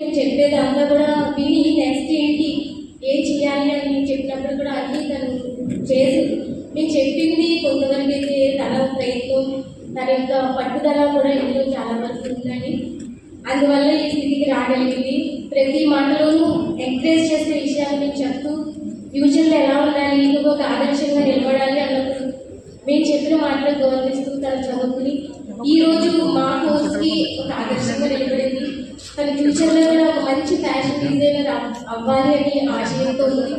నేను చెప్పేదంతా కూడా విని నెక్స్ట్ ఏంటి? ఏం చేయాలి అని చెప్పినప్పుడు కూడా అన్నీ తను చేసి నేను చెప్పింది కొంతవరకు అయితే తన ప్రయత్నం తన యొక్క పట్టుదల కూడా ఇందులో చాలా వరకు ఉందని అందువల్ల ఈ స్థితికి రాగలిగింది. ప్రతి మాటలోనూ ఎంకరేజ్ చేసే విషయాలు నేను చెప్తూ ఫ్యూచర్లో ఎలా ఉండాలి ఇంకొక ఒక ఆదర్శంగా నిలబడాలి అన్నప్పుడు మేము చెప్పిన మాటలు గౌరవిస్తూ తను చదువుకుని ఈ రోజు మా కోర్స్కి ఒక ఆదర్శంగా నిలబడింది. తన ఫ్యూచర్లో కూడా ఒక మంచి ఫ్యాషన్ డిజైనర్ అవ్వాలి అని ఆశయంతో ఉంది.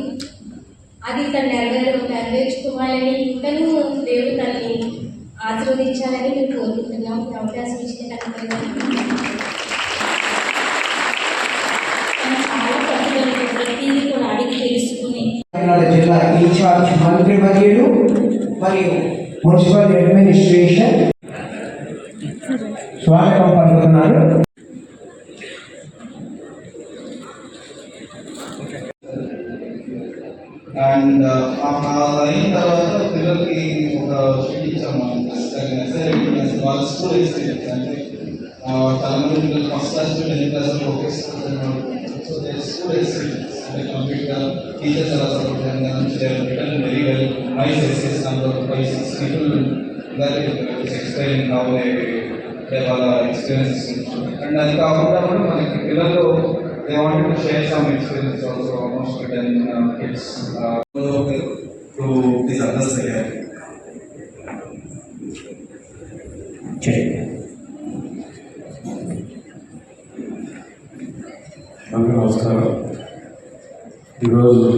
అది తన నెరవేరు నెరవేర్చుకోవాలని ఇంకనూ దేవుడు తనని ఆశీర్వదించాలని మేము కోరుకుంటున్నాం. ఈ అవకాశం ఇచ్చిన చాలా ప్రతిదీ కూడా అడిగి తెలుసుకుని. కాకినాడ జిల్లా ఇన్ఛార్జ్ మంత్రి మరియు మున్సిపల్ ఎక్స్పీరియన్స్ అంటే ఆ, చాలా మంది పిల్లలు ఫస్ట్ క్లాస్ నుండి టెన్త్ క్లాస్ వరకు ఒకే స్కూల్ సో స్కూల్ ఎక్స్పీరియన్స్ అంటే కంప్లీట్గా టీచర్స్ ఎలా సపోర్ట్ చేయాలి return very well nice SS దాంట్లో five six people explain how they వాళ్ళ ఎక్స్పీరియన్స్ అండ్ అది కాకుండా కూడా మనకి పిల్లలు they wanted to share some experience also almost with 10 uh, kids uh, to these others again. చేయండి అందరూ నమస్కారం ఈరోజు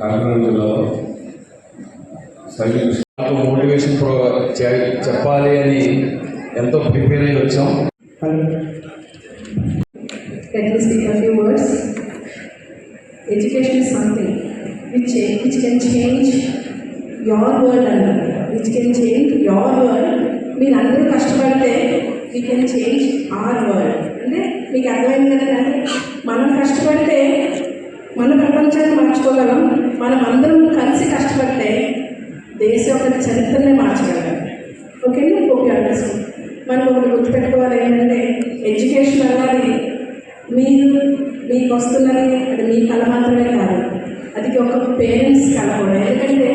కాకినాడ జిల్లాలో మోటివేషన్ ప్రో చెప్పాలి అని ఎంతో ప్రిపేర్ అయ్యి వచ్చాం education is something which which can change your world అన్నారు which can change your world మీరు అందరూ కష్టపడితే we can change our world అంటే మీకు అర్థమైంది కదా అంటే మనం కష్టపడితే మన ప్రపంచాన్ని మార్చుకోగలం మనం అందరం కలిసి కష్టపడితే దేశం యొక్క చరిత్రనే మార్చగలం ఓకే ఓకే అండర్స్టాండ్ మనం ఒకటి గుర్తుపెట్టుకోవాలి ఏంటంటే ఎడ్యుకేషన్ అన్నది మీరు మీకు వస్తున్నది అది మీ కళ మాత్రమే కాదు. అది ఒక పేరెంట్స్ కళ కూడా. ఎందుకంటే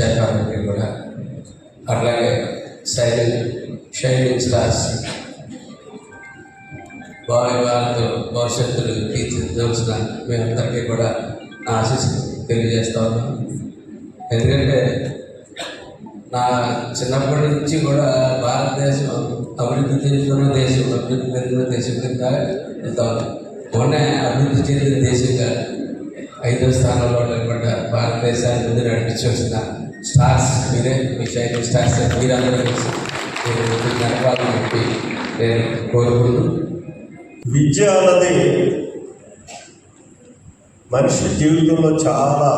శాఖ కూడా. అట్లాగే సైనింగ్ షైనింగ్ స్టార్స్ వారి వారితో టీచర్ తీర్చిదిద్దాల్సిన మీ అందరికీ కూడా నా ఆశీస్సు తెలియజేస్తా ఉన్నాను ఎందుకంటే నా చిన్నప్పటి నుంచి కూడా భారతదేశం అభివృద్ధి చెందుతున్న దేశం అభివృద్ధి చెందిన దేశం కింద వెళ్తాను మొన్నే అభివృద్ధి చెందిన దేశంగా ఐదో స్థానంలో నిలబడ్డ భారతదేశాన్ని ముందు నడిపించి వస్తున్నాను స్టార్స్ మీరే మీ షైనింగ్ స్టార్స్ మీరందరూ కలిసి చెప్పి నేను కోరుకుంటూ. విద్య అన్నది మనిషి జీవితంలో చాలా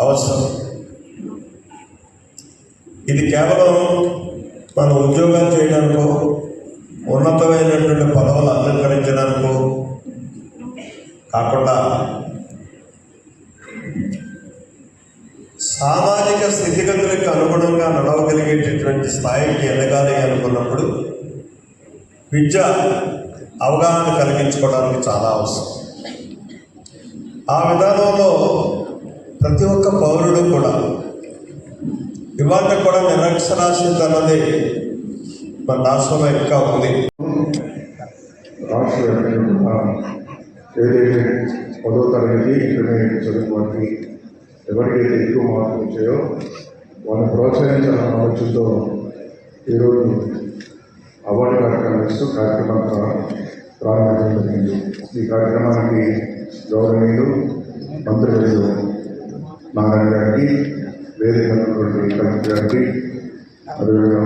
అవసరం. ఇది కేవలం మన ఉద్యోగాలు చేయడానికో ఉన్నతమైనటువంటి పదవులు అలంకరించడానికో కాకుండా సామాజిక స్థితిగతులకు అనుగుణంగా నడవగలిగేటటువంటి స్థాయికి ఎదగాలి అనుకున్నప్పుడు విద్య అవగాహన కలిగించుకోవడానికి చాలా అవసరం. ఆ విధానంలో ప్రతి ఒక్క పౌరుడు కూడా ఇవాళ కూడా నిరక్షరాస్యత అన్నది మన రాష్ట్రంలో ఇంకా ఉంది. రాష్ట్ర ఏదైతే పదో తరగతి ఇంటర్మీడియట్ ఎవరికైతే ఎక్కువ మార్కులు వచ్చాయో వాళ్ళని ప్రోత్సహించాలన్న ఆలోచనతో ఈరోజు అవార్డు కార్యక్రమం ఇస్తూ కార్యక్రమం ప్రారంభించడం జరిగింది. ఈ కార్యక్రమానికి గౌరవనీయులు మంత్రులు నారాయణ గారికి వేదిక కలెక్టర్ గారికి అదేవిధంగా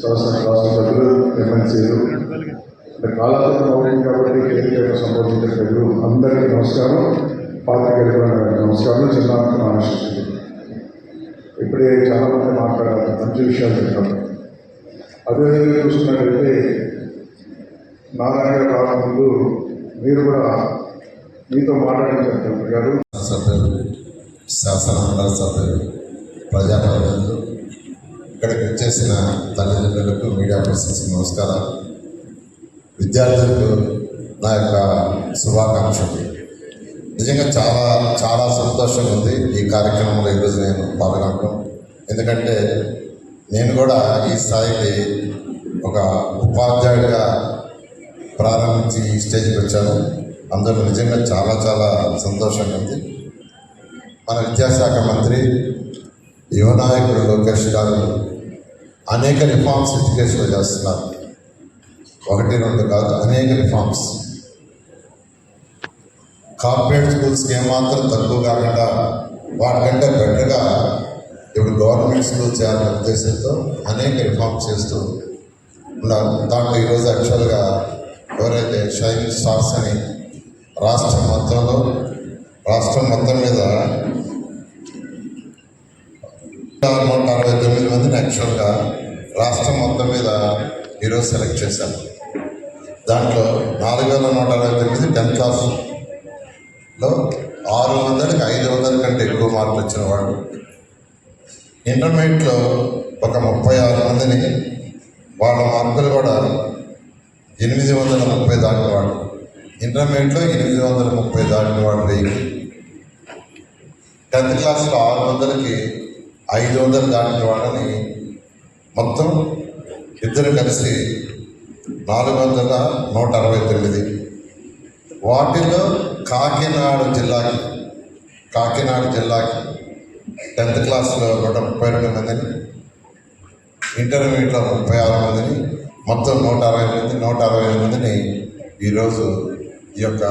శాసన రాష్ట్ర సభ్యులు ఎమ్మెల్సీలు అంటే కాలాతీత అవుతుంది కాబట్టి కేంద్ర సంబంధించిన ప్రజలు అందరికీ నమస్కారం. పాత్రికేయులకు నమస్కారం చిన్న ఆశిస్తుంది ఇప్పుడే చాలా మంది మాట్లాడారు మంచి విషయాలు చెప్పారు. అదేవిధంగా చూసుకున్నట్లయితే నారాయణ గారు రాకముందు మీరు కూడా మీతో మాట్లాడించారు గారు. సభ్యులు శాసనమండలి సభ్యులు ప్రజాప్రతినిధులు ఇక్కడికి వచ్చేసిన తల్లిదండ్రులకు మీడియా పర్సన్స్కి నమస్కారాలు. విద్యార్థులకు నా యొక్క శుభాకాంక్షలు. నిజంగా చాలా చాలా సంతోషంగా ఉంది ఈ కార్యక్రమంలో ఈరోజు నేను పాల్గొనడం ఎందుకంటే నేను కూడా ఈ స్థాయికి ఒక ఉపాధ్యాయుడిగా ప్రారంభించి ఈ స్టేజ్కి వచ్చాను. అందులో నిజంగా చాలా చాలా సంతోషంగా ఉంది. మన విద్యాశాఖ మంత్రి యువనాయకుడు లోకేష్ గారు అనేక రిఫార్మ్స్ ఎడ్యుకేషన్లో చేస్తున్నారు. ఒకటి రెండు కాదు అనేక రిఫార్మ్స్ కార్పొరేట్ స్కూల్స్కి ఏమాత్రం తక్కువ కాకుండా వాటికంటే బెటర్గా ఇప్పుడు గవర్నమెంట్ స్కూల్ చేయాలనే ఉద్దేశంతో అనేక రిఫార్మ్ చేస్తూ ఉన్నారు. దాంట్లో ఈరోజు యాక్చువల్గా ఎవరైతే షైనింగ్ స్టార్స్ అని రాష్ట్రం మొత్తంలో రాష్ట్రం మొత్తం మీద నూట అరవై తొమ్మిది మందిని యాక్చువల్గా రాష్ట్రం మొత్తం మీద ఈరోజు సెలెక్ట్ చేశాను దాంట్లో నాలుగు వేల నూట అరవై తొమ్మిది టెన్త్ క్లాస్ మార్కులు వచ్చిన వాడు ఇంటర్మీడియట్లో ఒక ముప్పై ఆరు మందిని వాళ్ళ మార్కులు కూడా ఎనిమిది వందల ముప్పై దాటిన వాడు ఇంటర్మీడియట్లో ఎనిమిది వందల ముప్పై దాటిన వాళ్ళు వెయ్యి. టెన్త్ క్లాస్లో ఆరు వందలకి ఐదు వందలు దాటిన వాళ్ళని మొత్తం ఇద్దరు కలిసి నాలుగు వందల నూట అరవై తొమ్మిది. వాటిలో కాకినాడ జిల్లాకి కాకినాడ జిల్లాకి టెన్త్ క్లాస్లో నూట ముప్పై రెండు మందిని ఇంటర్మీడియట్లో ముప్పై ఆరు మందిని మొత్తం నూట అరవై మంది నూట అరవై మందిని ఈరోజు ఈ యొక్క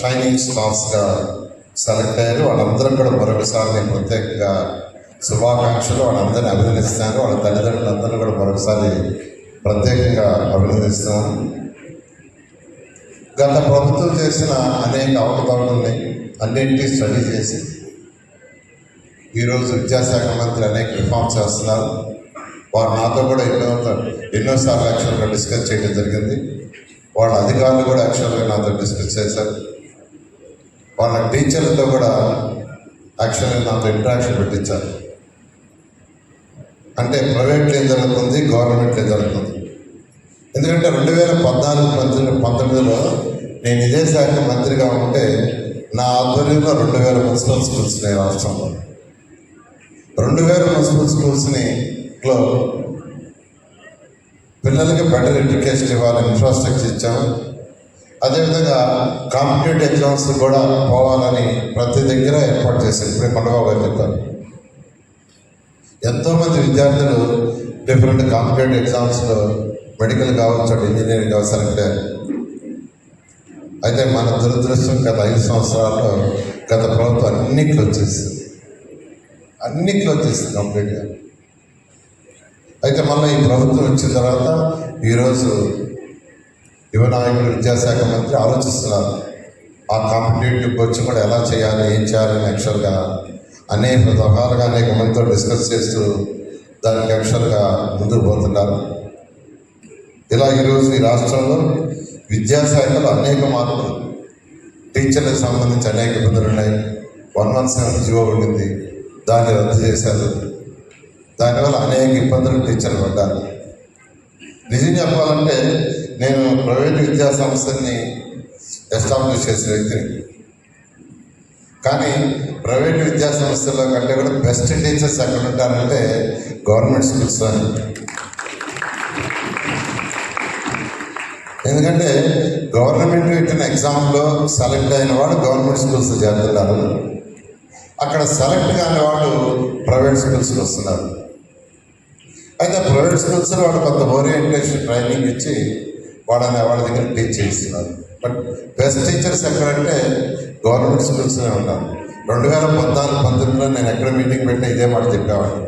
షైనింగ్ స్టార్స్గా సెలెక్ట్ అయ్యారు. వాళ్ళందరం కూడా మరొకసారి నేను ప్రత్యేకంగా శుభాకాంక్షలు. వాళ్ళందరినీ అభినందిస్తాను వాళ్ళ తల్లిదండ్రులందరూ కూడా మరొకసారి ప్రత్యేకంగా అభినందిస్తున్నాను. గత ప్రభుత్వం చేసిన అనేక అవకతవకల్ని అన్నింటినీ స్టడీ చేసి ఈరోజు విద్యాశాఖ మంత్రి అనేక రిఫార్మ్స్ చేస్తున్నారు. వారు నాతో కూడా ఎన్నో ఎన్నోసార్లు యాక్చువల్గా డిస్కస్ చేయడం జరిగింది. వాళ్ళ అధికారులు కూడా యాక్చువల్గా నాతో డిస్కస్ చేశారు. వాళ్ళ టీచర్లతో కూడా యాక్చువల్గా నాతో ఇంటరాక్షన్ పెట్టించారు. అంటే ప్రైవేట్లో ఏం జరుగుతుంది గవర్నమెంట్లో ఏం జరుగుతుంది? ఎందుకంటే రెండు వేల పద్నాలుగు పంతొమ్మిది పంతొమ్మిదిలో నేను ఇదే శాఖ మంత్రిగా ఉంటే నా ఆధ్వర్యంలో రెండు వేల మున్సిపల్ స్కూల్స్ ఉన్నాయి రాష్ట్రంలో. రెండు వేల మున్సిపల్ స్కూల్స్ని లో పిల్లలకి బెటర్ ఎడ్యుకేషన్ ఇవ్వాలని ఇన్ఫ్రాస్ట్రక్చర్ ఇచ్చాము. అదేవిధంగా కాంపిటేటివ్ ఎగ్జామ్స్ కూడా పోవాలని ప్రతి దగ్గర ఏర్పాటు చేశారు. ఇప్పుడే కొండబాబు గారు చెప్పారు. ఎంతోమంది విద్యార్థులు డిఫరెంట్ కాంపిటేటివ్ ఎగ్జామ్స్లో మెడికల్ కావచ్చు ఇంజనీరింగ్ కావచ్చు సెలెక్ట్ అయ్యారు. అయితే మన దురదృష్టం గత ఐదు సంవత్సరాల్లో గత ప్రభుత్వం అన్ని క్లోజ్ అన్ని క్లోజ్ కంప్లీట్గా. అయితే మళ్ళీ ఈ ప్రభుత్వం వచ్చిన తర్వాత ఈరోజు యువ విద్యాశాఖ మంత్రి ఆలోచిస్తున్నారు. ఆ కాంపిటేటివ్ కోచ్ కూడా ఎలా చేయాలి ఏం చేయాలని యాక్చువల్గా అనేక రకాలుగా అనేక మందితో డిస్కస్ చేస్తూ దానికి యాక్చువల్గా ముందుకు పోతున్నారు. ఇలా ఈరోజు ఈ రాష్ట్రంలో విద్యాశాఖలో అనేక మార్పులు. టీచర్లకు సంబంధించి అనేక ఇబ్బందులు ఉన్నాయి. వన్ వన్ సెవెన్ జీవో ఉండింది. దాన్ని రద్దు చేశారు. దానివల్ల అనేక ఇబ్బందులు టీచర్లు పడ్డారు. నిజం చెప్పాలంటే నేను ప్రైవేట్ విద్యా సంస్థని ఎస్టాబ్లిష్ చేసిన వ్యక్తిని. కానీ ప్రైవేట్ విద్యా సంస్థల్లో కంటే కూడా బెస్ట్ టీచర్స్ ఎక్కడ ఉంటారంటే గవర్నమెంట్ స్కూల్స్ ఎందుకంటే గవర్నమెంట్ పెట్టిన ఎగ్జామ్లో సెలెక్ట్ అయిన వాడు గవర్నమెంట్ స్కూల్స్ చేరుతున్నారు. అక్కడ సెలెక్ట్ కాని వాడు ప్రైవేట్ స్కూల్స్కి వస్తున్నారు. అయితే ప్రైవేట్ స్కూల్స్లో వాడు కొంత ఓరియంటేషన్ ట్రైనింగ్ ఇచ్చి వాళ్ళని వాళ్ళ దగ్గర టీచ్ చేస్తున్నారు. బట్ బెస్ట్ టీచర్స్ ఎక్కడంటే గవర్నమెంట్ స్కూల్స్లోనే ఉన్నారు. రెండు వేల పద్నాలుగు పంతొమ్మిదిలో నేను ఎక్కడ మీటింగ్ పెట్టినా ఇదే మాట చెప్పేవాడిని.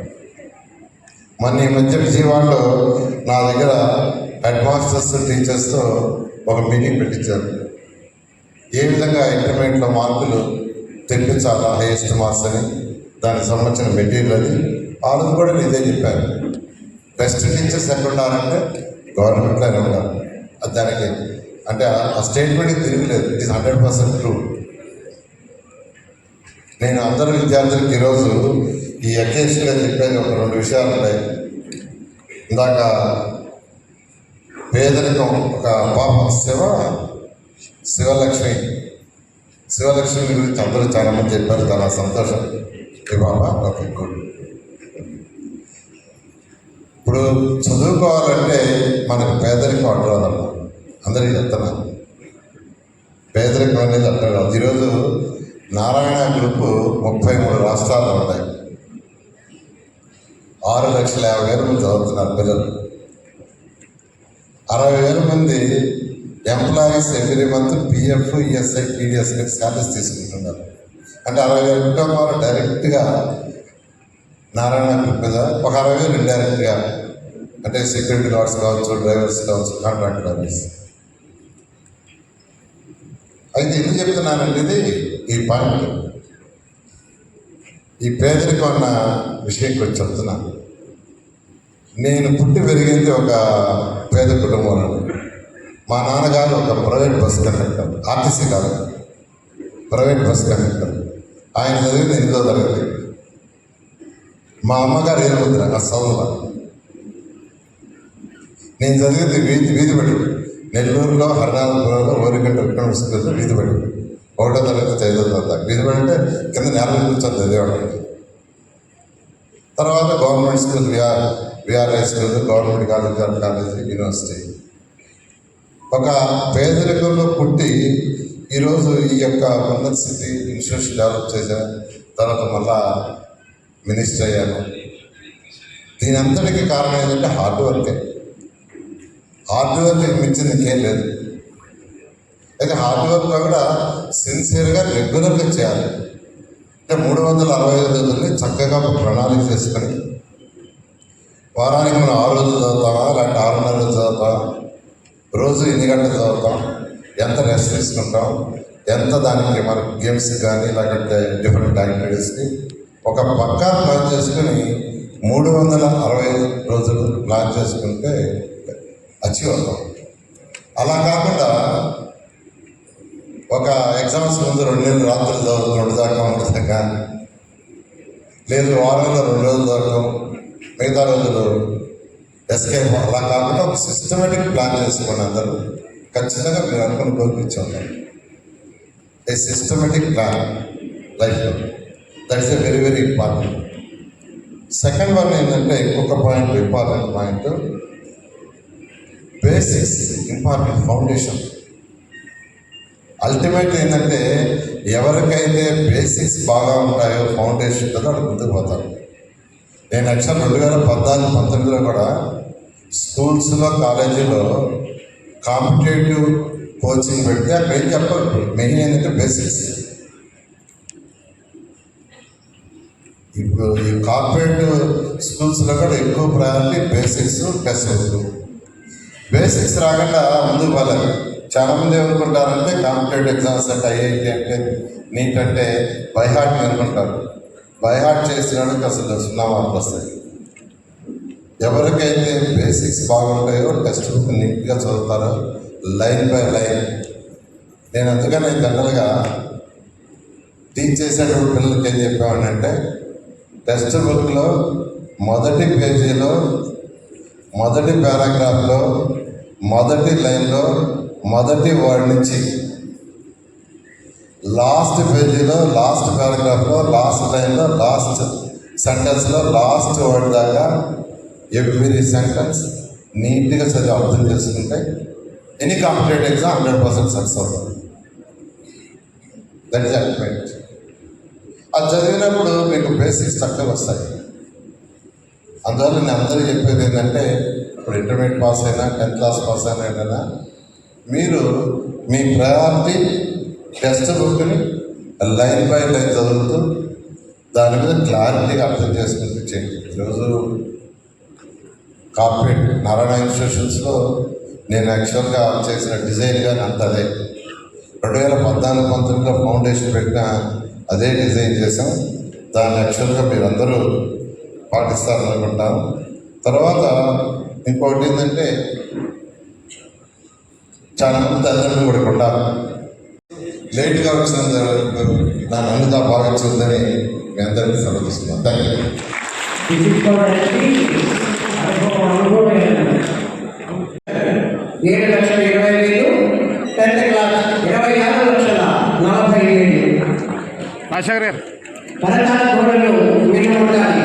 మొన్న ఈ మధ్య విజయవాడలో నా దగ్గర హెడ్ మాస్టర్స్ టీచర్స్తో ఒక మీటింగ్ పెట్టించారు. ఏ విధంగా ఇంటర్మీడియట్లో మార్కులు తెప్పించాలా హైయెస్ట్ మార్క్స్ అని దానికి సంబంధించిన మెటీరియల్ అది వాళ్ళకి కూడా ఇదే చెప్పాను. బెస్ట్ టీచర్స్ ఎక్కడ ఉన్నారంటే గవర్నమెంట్లోనే ఉన్నారు. అది దానికి అంటే ఆ- ఆ స్టేట్మెంట్కి తిరగలేదు. It is hundred percent true నేను అందరు విద్యార్థులకు ఈరోజు ఈ అకేషన్గా చెప్పేది ఒక రెండు విషయాలు ఉన్నాయి ఇందాక పేదరికం ఒక పాప శివ శివలక్ష్మి. శివలక్ష్మి గురించి అందరూ చాలామంది చెప్పారు చాలా సంతోషం. ఈ పాప ఓకే గుడ్. ఇప్పుడు చదువుకోవాలంటే మనకు పేదరికం అడ్డరాదమ్మా అందరికీ చెప్తున్నాను పేదరికం అనేది అడ్డరాదు ఈరోజు నారాయణ గ్రూప్ ముప్పై మూడు రాష్ట్రాలు ఉన్నాయి. ఆరు లక్షల యాభై వేల మంది చదువుతున్నారు పిల్లలు. అరవై వేల మంది employees every month PF ESI TDS salaries తీసుకుంటున్నారు. అంటే అరవై వేల కుటుంబాలు డైరెక్ట్గా నారాయణ గ్రూప్ మీద ఒక అరవై వేలు ఇండైరెక్ట్గా అంటే సెక్యూరిటీ గార్డ్స్ కావచ్చు డ్రైవర్స్ కావచ్చు కాంట్రాక్ట్ డ్రైవర్స్ అయితే ఎందుకు చెప్తున్నానంటే ఇది ఈ పాయింట్. ఈ పేదరికం అన్న విషయం గురించి చెప్తున్నాను నేను పుట్టి పెరిగింది ఒక పేద కుటుంబంలో మా నాన్నగారు ఒక ప్రైవేట్ బస్ కండక్టర్ ఆర్టీసీ కాదు ప్రైవేట్ బస్ కండక్టర్. ఆయన చదివింది ఎనిమిదో తరగతి. మా అమ్మగారు ఏర్పడుతున్న ఆ సౌల నేను చదివింది వీధి వీధి బడి. నెల్లూరులో హరినాథపురంలో ఓరిగంట విక్రమ స్కూల్లో వీధి బడి. ఒకటో తరగతి చదివిన తర్వాత వీధి బడి అంటే కింద నేల నుంచి చదివేవాడు. తర్వాత government school VR school government college of college university ఒక పేదరికంలో పుట్టి ఈరోజు ఈ యొక్క ఉన్నత స్థితి ఇన్స్టిట్యూషన్ డెవలప్ చేశాను తర్వాత మళ్ళా మినిస్టర్ అయ్యాను దీని అంతటికి కారణం ఏంటంటే హార్డ్ వర్కే. హార్డ్ వర్క్ మించింది ఇంకేం లేదు. అయితే హార్డ్ వర్క్ కూడా సిన్సియర్గా రెగ్యులర్గా చేయాలి. అంటే మూడు వందల అరవై ఐదు రోజుల్ని చక్కగా ఒక ప్రణాళిక చేసుకొని వారానికి మనం ఆరు రోజులు చదువుతామా? లేకపోతే ఆరున్నర రోజులు చదువుతాం రోజు ఎన్ని గంటలు చదువుతాం? ఎంత రెస్ట్ తీసుకుంటాం? ఎంత దానికి మన గేమ్స్ కానీ లేకపోతే డిఫరెంట్ యాక్టివిటీస్కి ఒక పక్కా ప్లాన్ చేసుకుని మూడు వందల అరవై ఐదు రోజులు ప్లాన్ చేసుకుంటే అచీవ్ అవుతాం. అలా కాకుండా ఒక ఎగ్జామ్స్ ముందు రెండు నెలలు రాత్రులు చదువుతాం రెండు దాకా మూడు దాకా లేదు వారంలో రెండు రోజులు చదువుతాం. మిగతా రోజులు ఎస్కేప్ అలా కాకుండా ఒక సిస్టమేటిక్ ప్లాన్ చేసుకోండి అందరూ. ఖచ్చితంగా మీరు అనుకున్న గోల్కి ఉంటారు ఏ సిస్టమేటిక్ ప్లాన్ లైఫ్లో that is a very very important second one ఏంటంటే ఇంకొక point important point basics important foundation ultimate ఏంటంటే ఎవరికైతే బేసిక్స్ బాగా ఉంటాయో ఫౌండేషన్ కదా అక్కడ ముందుకు పోతారు. నేను యాక్చువల్ రెండు వేల పద్నాలుగు పంతొమ్మిదిలో కూడా స్కూల్స్లో కాలేజీలో కాంపిటేటివ్ కోచింగ్ పెడితే అక్కడ ఏం చెప్పాలి మెయిన్ ఏంటంటే బేసిక్స్. ఇప్పుడు ఈ కార్పొరేట్ స్కూల్స్లో కూడా ఎక్కువ ప్రయారిటీ బేసిక్స్ టెస్ట్ బేసిక్స్ రాకుండా ముందుకు పోలేదు చాలా మంది ఏమనుకుంటారంటే కాంపిటేటివ్ ఎగ్జామ్స్ అంటే ఐఐటి అంటే నీట్ అంటే బైహార్ట్ అనుకుంటారు. బైహార్ట్ చేసిన అసలు సున్నా మార్కులు వస్తాయి. ఎవరికైతే బేసిక్స్ బాగుంటాయో టెక్స్ట్ బుక్ నీట్గా చదువుతారో లైన్ బై లైన్. నేను అందుకని జనరల్గా టీచ్ చేసేటువంటి పిల్లలకి ఏం చెప్పామంటే టెక్స్ట్ బుక్లో మొదటి పేజీలో మొదటి పారాగ్రాఫ్లో మొదటి లైన్లో మొదటి వర్డ్ నుంచి లాస్ట్ పేజీలో లాస్ట్ పారాగ్రాఫ్లో లాస్ట్ లైన్లో లాస్ట్ సెంటెన్స్లో లాస్ట్ వర్డ్ దాకా ఎవ్రీ సెంటెన్స్ నీట్గా చదివి అర్థం చేసుకుంటే any competitive exam hundred percent success అవుతుంది. దట్ ఈస్ అల్టిమేట్ అది చదివినప్పుడు మీకు బేసిక్స్ చక్కగా వస్తాయి. అందువల్ల నేను అందరూ చెప్పేది ఏంటంటే ఇప్పుడు ఇంటర్మీడియట్ పాస్ అయినా టెన్త్ క్లాస్ పాస్ అయినా ఏదైనా మీరు మీ ప్రయారిటీ టెక్స్ట్ బుక్ని లైన్ బై లైన్ చదువుతూ దాని మీద క్లారిటీగా అర్థం చేసుకుంటూ చేయండి. ఈరోజు కార్పొరేట్ నారాయణ ఇన్స్టిట్యూషన్స్లో నేను యాక్చువల్గా చేసిన డిజైన్ కానీ అంత అదే. రెండు వేల పద్నాలుగు పంతొమ్మిదిలో ఫౌండేషన్ పెట్టిన అదే డిజైన్ చేసాం దాన్ని యాక్చువల్గా మీరందరూ పాటిస్తారని అనుకుంటాను తర్వాత ఇంకొకటి ఏంటంటే చాలా మంది తల్లిదండ్రులు కూడా ఉండాలి లేట్గా వచ్చిన దాన్ని అందుతా భావించుందని మీ అందరికీ సమర్పిస్తున్నాను థ్యాంక్ యూ ఏడు లక్షల ఇరవై వేలు టెన్త్ క్లాస్ ఇరవై ఆరు లక్షల నలభై వేలు పథకాల గోడలు మీరు ఉండాలి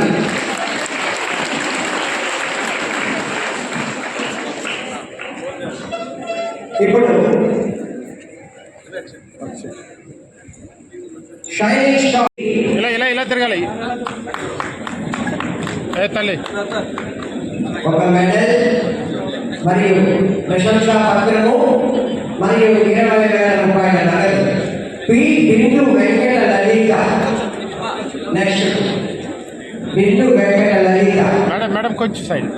ఇప్పుడు షైనింగ్ స్టార్ ఇలా తిరగాలి. ఏ తల్లి? ఒక మెడల్ మరియు ప్రశంసా పత్రము మరియు ఇరవై వేల రూపాయల నగదు. P Bindu Venkata Lalitha. Next Bindu Venkata Lalitha. Madam madam కొంచెం సైడ్.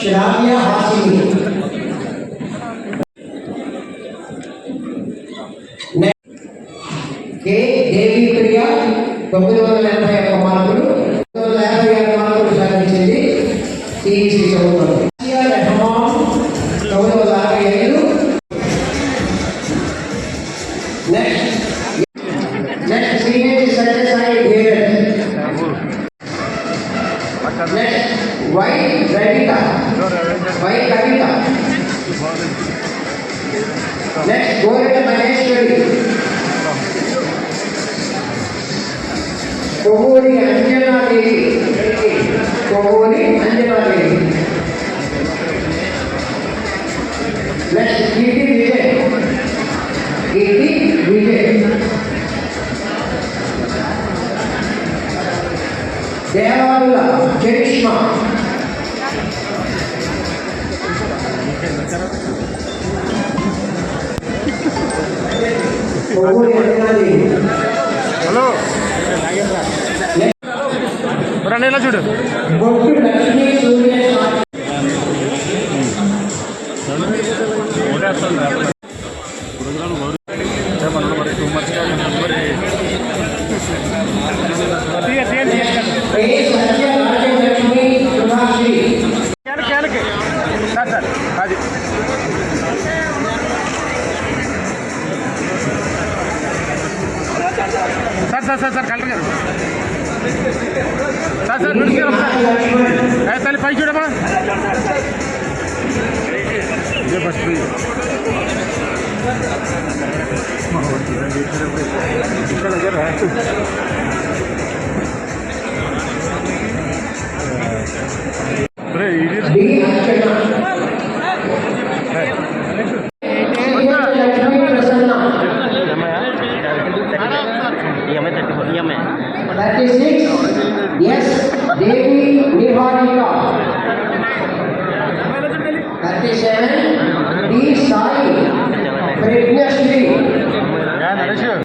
সেটা হাসিল Poet Maheshwari. Kohori Anjana Devi. Kohori Anjana Devi. Let's give it Vijay. Give it Vijay. Devarula, Karishma. Hello రండి ఇలా చూడు. బొట్టు ఇదే ఫస్ట్ ఫ్రీ ఇక్కడ దగ్గర